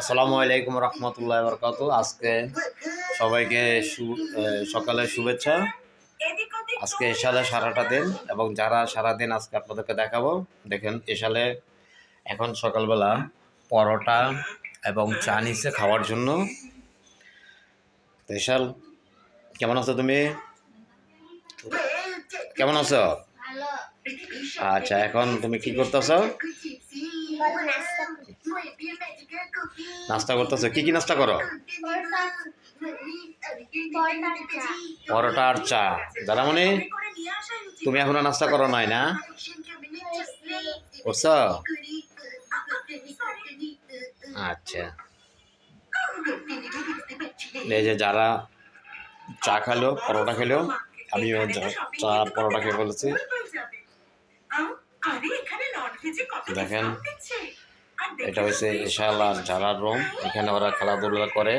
আসসালামু আলাইকুম রহমতুল্লাহ বরকাত আজকে সবাইকে সকালে শুভেচ্ছা। আজকে এসালে সারাটা দিন এবং যারা সারাদিন আজকে আপনাদেরকে দেখাবো দেখেন এসালে এখন সকালবেলা পরোটা এবং চা নিচ্ছে খাওয়ার জন্য। তো এসাল কেমন আছো তুমি? কেমন আছো? আচ্ছা এখন তুমি কি করতেছো? নাস্তা করতেছো। কি কি নাস্তা করো? পরোটা আর চা। দাদামণি তুমি এখনও নাস্তা করো নাই না? করছ? আচ্ছা। এই যে যারা চা খেলো পরোটা খেলো আমিও চা আর পরোটা খেয়ে বলেছি দেখেন। এটা হচ্ছে ইশালা ঝালার রুম, এখানে ওরা খেলাধুলা করে।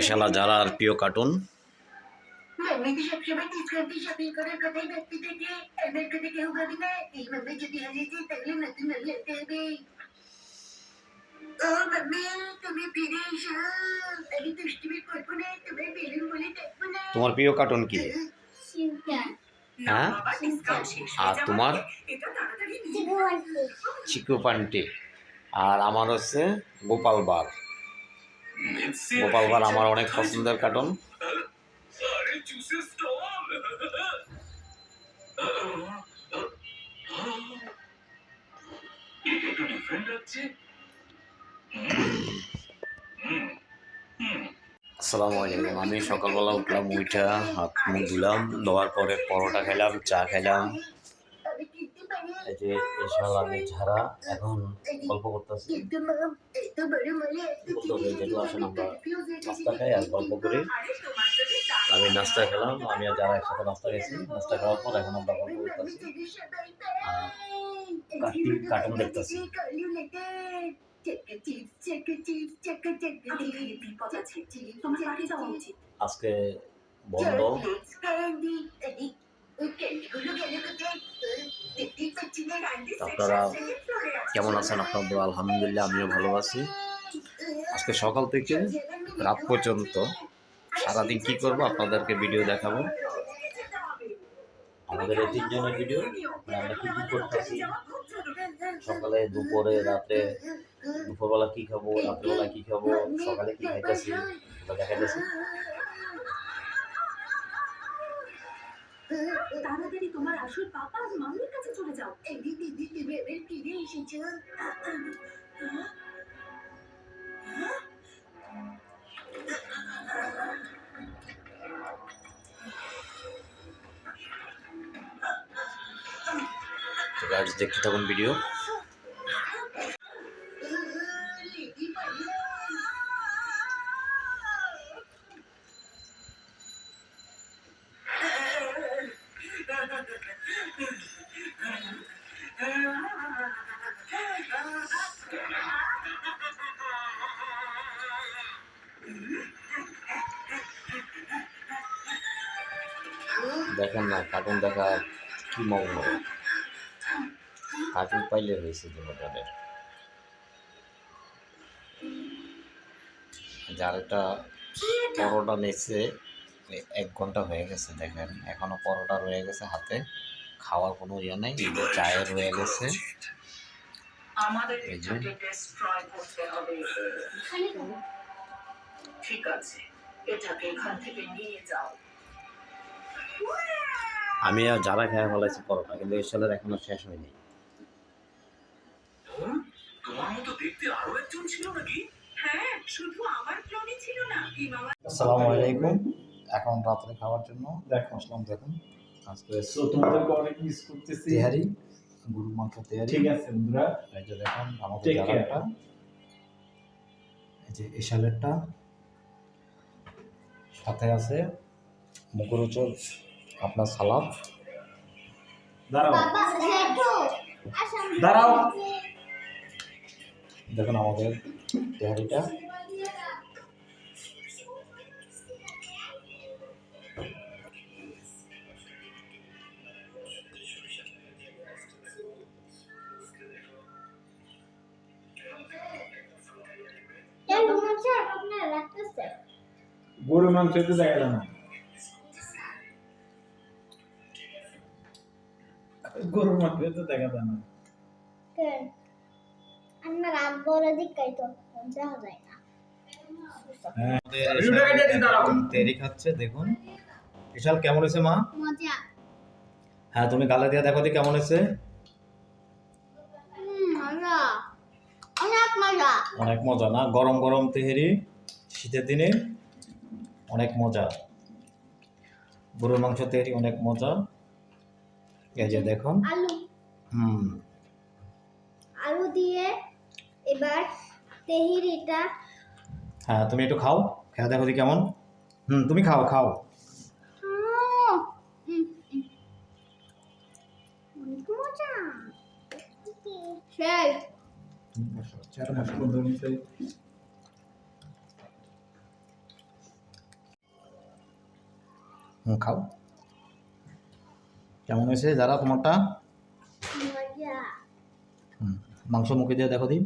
এশালা জারার প্রিয় কার্টুন। সবসময় কথাই কথা কেউ না যদি তাহলে নতুন হবে ও মাম্মি তুমি ফিরে এসো আমি দুষ্টুমি করব না তোমার বেলুন বলে ডাকবো না তোমার প্রিয় কার্টুন কি হ্যাঁ আর তোমার চিকু পান্টি আর আমার হচ্ছে গোপাল বার গোপাল বার আমার অনেক পছন্দের কার্টুন এটা তো ডিফারেন্ট আসসালামু আলাইকুম। আমি সকালবেলা উঠলাম উঠা হাত মুখ ধুলাম, ধোয়ার পরে পরোটা খেলাম, চা খেলাম। এই যে এসব আমি ঝাড়া, এখন গল্প করতেছি। আসেন আমরা নাস্তা খাই আর গল্প করি। আমি নাস্তা খেলাম, আমি আর যারা একসাথে নাস্তা খেয়েছি, নাস্তা খাওয়ার পর এখন আমরা গল্প করতেছি। কার্টুন দেখতেছি। আজকে বন্ধ আপনারা কেমন আছেন আপনাদের আলহামদুলিল্লাহ আমিও ভালো আছি আজকে সকাল থেকে রাত পর্যন্ত সারাদিন কি করব আপনাদেরকে ভিডিও দেখাবো আমাদের এই তিনজনের ভিডিও আমরা কি কি করতেছি সকালে দুপুরে রাতে দুপুরবেলা কি খাব রাত্রেবেলা কি খাব সকালে কি খাইতেছি দেখাইতেছি? তাড়াতাড়ি তোমার আসল পাপা আর মাম্মির কাছে চলে যাও। এই দিদি তুমি এবার ফিরে এসেছ? দেখতে থাকুন ভিডিও দেখেন না দেখা কি মগ্ন কার্টুন পাইলে হয়েছে জীবনটাদের যার একটা পরোটা নিচ্ছে এক ঘণ্টা হয়ে গেছে দেখেন এখনও পরোটা রয়ে গেছে হাতে খাওয়ার কোনো ইয়ে নেই চায়ের রয়ে গেছে। এখানে? ঠিক আছে এটাকে এখান থেকে নিয়ে যাও। আমি আর যারা খেয়ে ফেলাইছি পরোটা কিন্তু এই সালের এখনও শেষ হয়নি। হ্যাঁ শুধু আমার ক্লোনই ছিল না ইমামা আসসালামু আলাইকুম। এখন রাত্রে খাওয়ার জন্য দেখো আসলাম দেখুন। আজকে তোমাদেরকে অনেক মিস করতেছি। তেহারি গরু মাংস তেহারি। ঠিক আছে বন্ধুরা। এই যে দেখুন আমাদের. জালাটা এই যে এই সালেরটা সাথে আছে মুখরোচক আপনার সালাদ দাঁড়াও দাঁড়াও দেখুন আমাদের তেহারিটা গরু মাংস তো দেখা না গরুর মাংস তো দেখা যায় না। দেখা যায় না। হ্যাঁ। দেখুন। বিশাল কেমন হয়েছে মা? মজা। হ্যাঁ তুমি গালে দিয়ে দেখো দি কেমন হয়েছে। হুম মজা। অনেক মজা। অনেক মজা না? গরম গরম তেহেরি শীতের দিনে অনেক মজা। গরুর মাংস তেহেরি অনেক মজা। এই যে দেখুন। আলু। হুম। আলু দিয়ে এবার তেহিরিটা। হ্যাঁ তুমি একটু খাও। খেয়ে দেখো দি কেমন। হুম তুমি খাও খাও। সেই খাও। কেমন হয়েছে? যারা তোমারটা। মাংস মুখে দিয়ে দেখো দিন।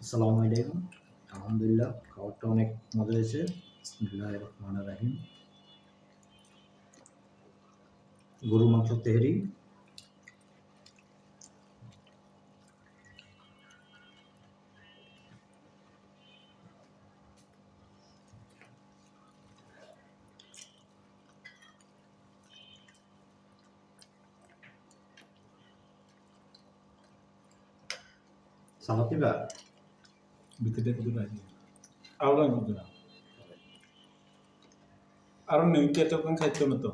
আসসালামু আলাইকুম। আলহামদুলিল্লাহ খাবারটা অনেক মজা হয়েছে। রহমান রাহিম। গরু মাংস তেহরি। সালাদ দিবা ভিতরে কত আছে আরও কত না আরও নেই কে তখন খাইতো না তো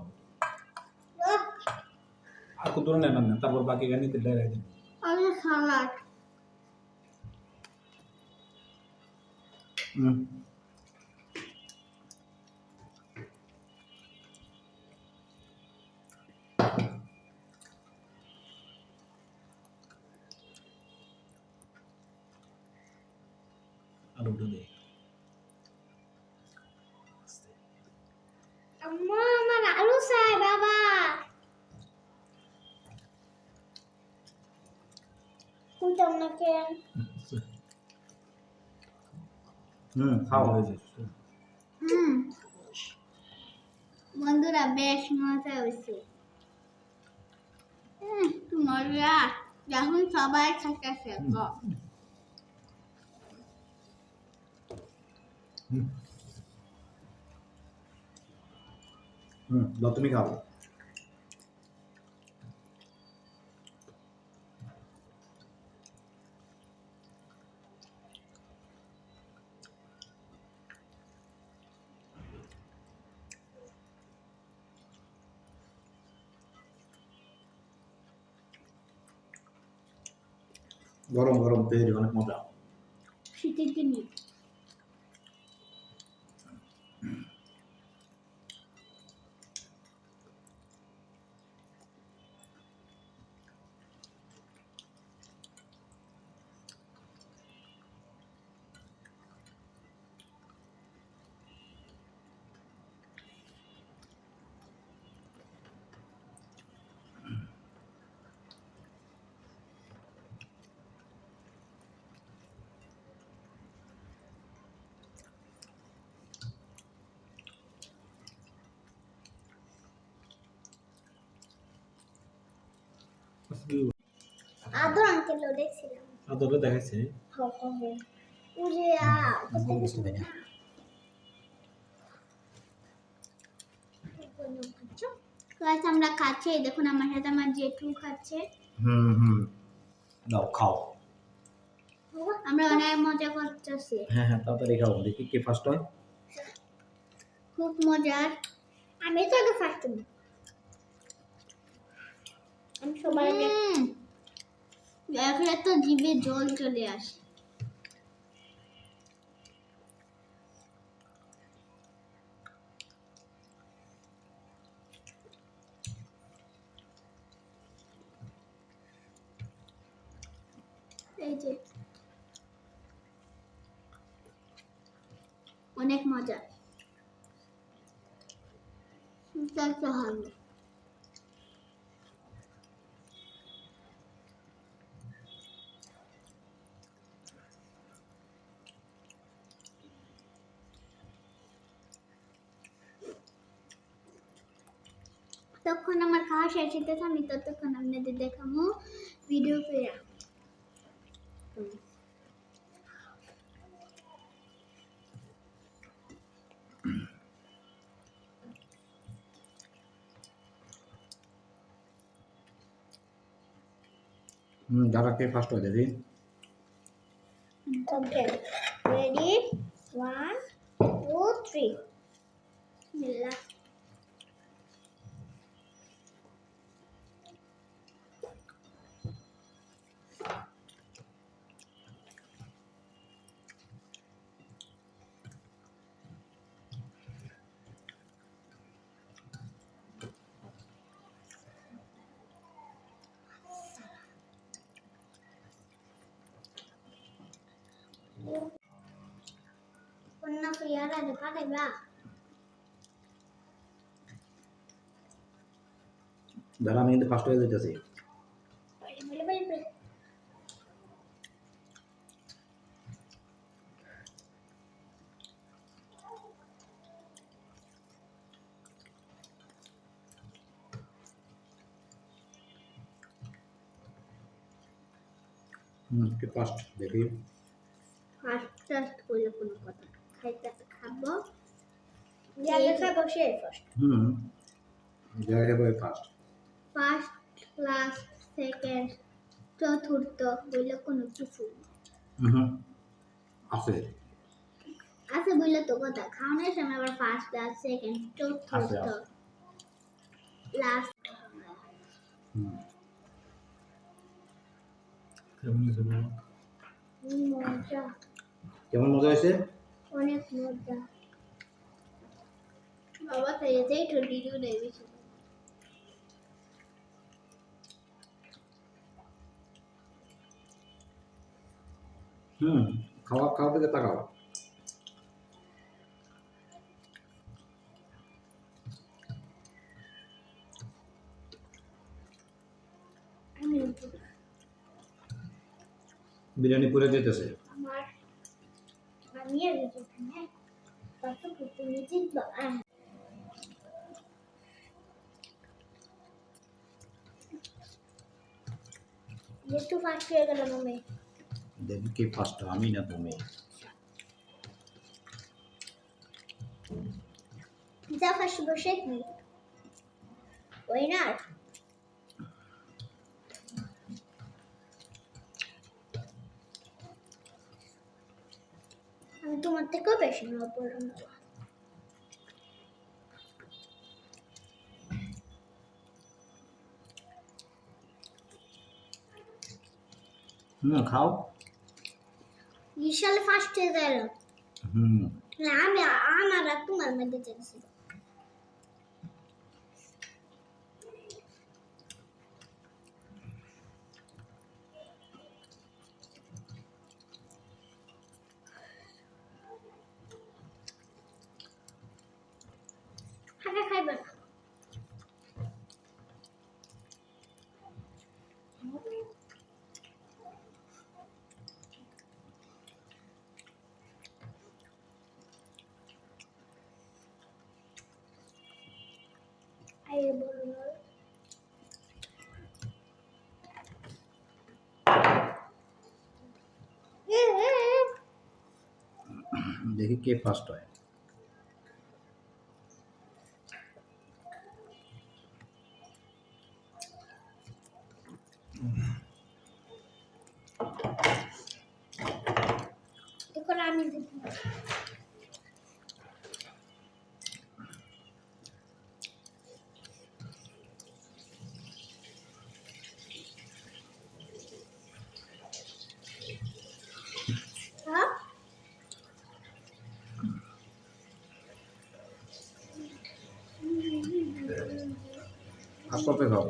আর কত নেন না তারপর বাকি গানি তেল রাখি অনেক সালাড হুম আর ওটা আম্মা আমার আলু চাই বাবা। কোনটা ওনাকে হুম খাও। হুম। বন্ধুরা বেশ মজা হয়েছে। হুম, মজা। যখন সবাই খাইতেছে হুম দাও তুমি খাও গরম গরম তৈরি অনেক মজা শীতের দিনে আদর আঙ্কেলও দেখছিলাম। আদরে দেখাচ্ছে উড়ে আমরা খাচ্ছি। দেখুন আমার সাথে আমার জেঠু খাচ্ছে। হুম হুম। দাও খাও। আমরা অনেক মজা করতেছি। হ্যাঁ হ্যাঁ তাড়াতাড়ি খাও। দেখি কে ফার্স্ট হয়। খুব মজার। আমি তো আগে ফার্স্ট আমি সবার আগে দেখলে তো জিভে জল চলে আসে। অনেক মজা। হবে যতক্ষণ আমার খাওয়া শেষ হইতেছে আমি ততক্ষণ আপনাদের দেখাবো ভিডিও ফেরা হুম যারা কে ফার্স্ট হয় দিদি okay ready one two three Pernah pelihara ada pakai bah? যারা আমি কিন্তু ফার্স্ট হয়ে যেতেছি Boleh boleh boleh. boleh. হুম কে ফার্স্ট দেখি ফার্স্ট ফার্স্ট করলে কোনো কথা না। খাইতে খাব। জায়গা খাব সে ফার্স্ট হুম। যারা হবে ফার্স্ট ফার্স্ট লাস্ট সেকেন্ড চতুর্থ বললে কোনো কিছু হুম। আছে। আছে তো কথা। খাওয়ানোর সময় আবার ফার্স্ট লাস্ট সেকেন্ড চতুর্থ। লাস্ট হুম। কেমন মজা। কেমন মজা হয়েছে? অনেক মজা। বাবা খেয়েছেই ঠন্ডি দিয়ে বেশি হুম খাওয়া খাওয়া থেকে তাকাও। বিরিয়ানি পুরে যেতেছে। একটু ফাস্ট হয়ে গেলাম আমি দেখি না তুমি যা ফার্স্ট বসে কি ওইনার আমি তোমার থেকেও বেশি নেওয়া পড়লাম। হুম খাও। বিশাল ফার্স্ট হয়ে গেল। হুম। আমি আমার তোমার মধ্যে চেয়েছি হাঁটা খাইবে না আরে বলো দেখি কে ফার্স্ট হয় এখন আমি দেখি হ্যাঁ আস্তে আস্তে খাও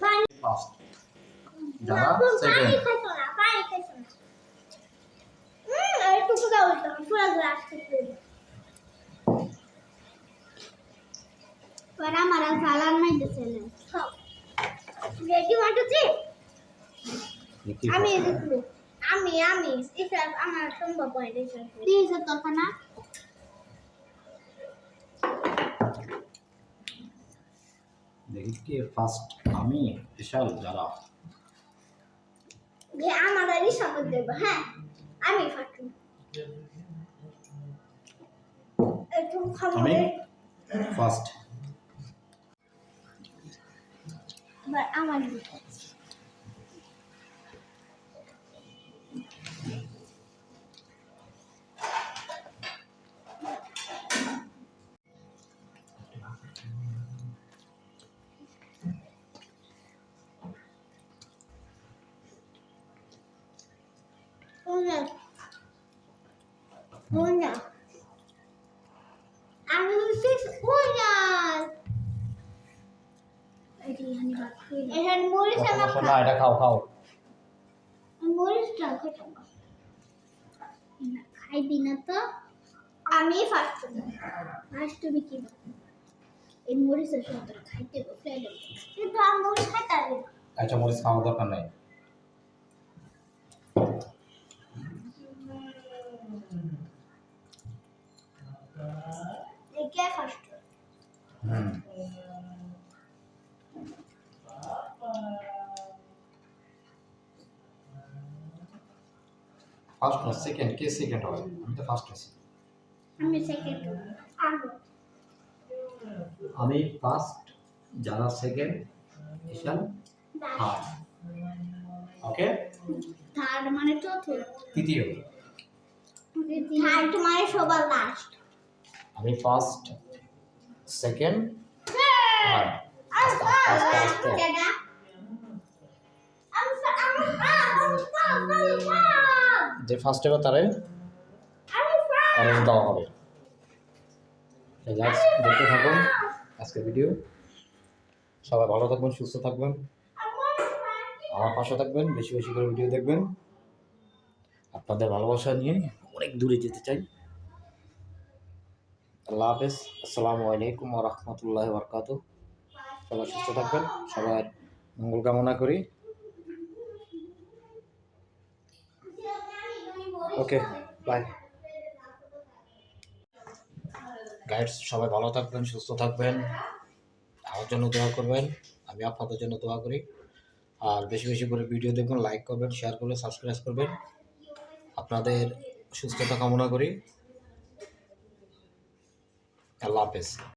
পানি ফার্স্ট যারা পানি সেকেন্ড আমি আমি আমি এটা আমার সম্ভব হয় এটা প্লিজ তখন না দেখি কি ফার্স্ট আমি বিশাল যারা। যে আমাদেরই শপথ দেবো হ্যাঁ? আমি ফাটু। আমি ফার্স্ট এবার আমার আমার না এটা খাও খাও। খাইবি না তো। আমি ফার্স্ট ফার্স্ট তুমি কি এই মরিচের সাথে খাইতে কিন্তু আমি মরিচ খাইতে কাঁচা মরিচ খাওয়ার দরকার নাই। এই কে ফার্স্ট ফার্স্ট না সেকেন্ড কে সেকেন্ড হবে। আমি তো ফার্স্ট আছি। আমি সেকেন্ড আমি আমি ফার্স্ট যারা second Ishan third okay third মানে চতুর্থ। তৃতীয়। থার্ড মানে সবার লাস্ট আমি ফার্স্ট সেকেন্ড থার্ড আস্তে আস্তে যে ফার্স্ট হবে তারে অরেঞ্জ দেওয়া হবে। দেখতে থাকুন। আজকের ভিডিও সবাই ভালো থাকবেন, সুস্থ থাকবেন। আমার পাশে থাকবেন, বেশি বেশি করে ভিডিও দেখবেন। আপনাদের ভালোবাসা নিয়ে অনেক দূরে যেতে চাই। আল্লাহ হাফেজ। আসসালামু আলাইকুম রহমতুল্লাহ বরকাত সবাই সুস্থ থাকবেন। সবার মঙ্গল কামনা করি। ওকে বাই গাইডস সবাই ভালো থাকবেন, সুস্থ থাকবেন। আমার জন্য দোয়া করবেন, আমি আপনাদের জন্য দোয়া করি। আর বেশি বেশি করে ভিডিও দেখবেন লাইক করবেন শেয়ার করবেন সাবস্ক্রাইব করবেন। আপনাদের সুস্থতা কামনা করি। আল্লাহ হাফেজ।